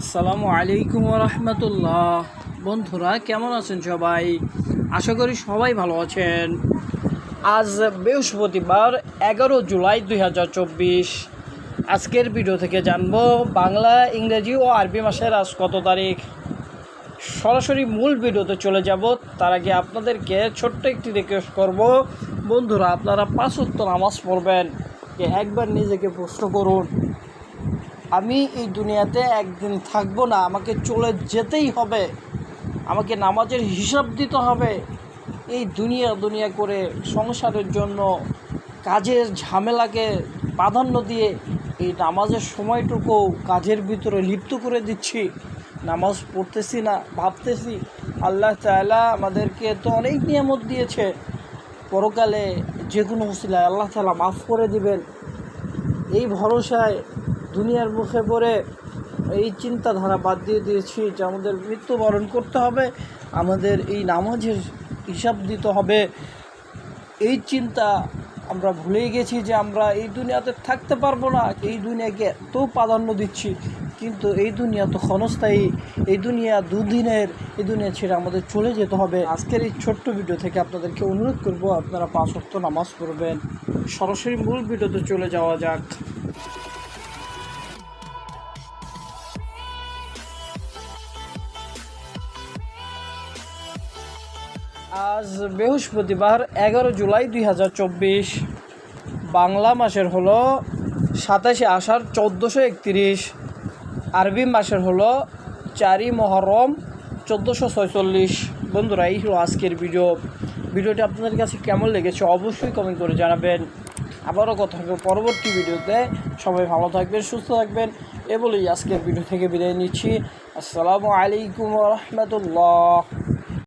আসসালামু আলাইকুম রহমতুল্লাহ বন্ধুরা, কেমন আছেন সবাই? আশা করি সবাই ভালো আছেন। আজ বৃহস্পতিবার, এগারো জুলাই দুই হাজার চব্বিশ। আজকের ভিডিও থেকে জানব, বাংলা, ইংরেজি ও আরবি মাসের আজ কত তারিখ? সরাসরি মূল ভিডিওতে চলে যাব। তার আগে আপনাদেরকে ছোট্ট একটি রিকোয়েস্ট করব। বন্ধুরা, আপনারা পাঁচ ওয়াক্ত নামাজ পড়বেন। একবার নিজেকে প্রশ্ন করুন। আমি এই দুনিয়াতে একদিন থাকব না, আমাকে চলে যেতেই হবে। আমাকে নামাজের হিসাব দিতে হবে। এই দুনিয়া দুনিয়া করে সংসারের জন্য কাজের ঝামেলাকে প্রাধান্য দিয়ে এই নামাজের সময়টুকু কাজের ভিতরে লিপ্ত করে দিচ্ছি। নামাজ পড়তেছি না, ভাবতেছি আল্লাহ তাআলা আমাদেরকে তো অনেক নিয়ামত দিয়েছে। পরকালে যে কোনো উসিলায় আল্লাহ তালা মাফ করে দিবেন। এই ভরসায় দুনিয়ার মুখে পড়ে এই চিন্তাধারা বাদ দিয়ে দিয়েছি যে আমাদের মৃত্যুবরণ করতে হবে, আমাদের এই নামাজের হিসাব দিতে হবে। এই চিন্তা আমরা ভুলেই গেছি যে আমরা এই দুনিয়াতে থাকতে পারব না, এই দুনিয়াকে এত প্রাধান্য দিচ্ছি। কিন্তু এই দুনিয়া তো ক্ষণস্থায়ী, এই দুনিয়া দুদিনের, এই দুনিয়া ছেড়ে আমাদের চলে যেতে হবে। আজকের এই ছোট্ট ভিডিও থেকে আপনাদেরকে অনুরোধ করব, আপনারা পাঁচ ওয়াক্ত নামাজ পড়বেন। সরাসরি মূল ভিডিওতে চলে যাওয়া যাক। আজ বৃহস্পতিবার এগারো জুলাই দুই হাজার চব্বিশ। বাংলা মাসের হলো সাতাশে আষাঢ় চোদ্দোশো একত্রিশ। আরবি মাসের হলো চারি মহরম চোদ্দোশো ছয়চল্লিশ। বন্ধুরা, এই হলো আজকের ভিডিও। ভিডিওটি আপনাদের কাছে কেমন লেগেছে অবশ্যই কমেন্ট করে জানাবেন। আবারও কথা হবে পরবর্তী ভিডিওতে। সবাই ভালো থাকবেন, সুস্থ থাকবেন। এ বলেই আজকের ভিডিও থেকে বিদায় নিচ্ছি। আসসালামু আলাইকুম রহমতুল্লাহ।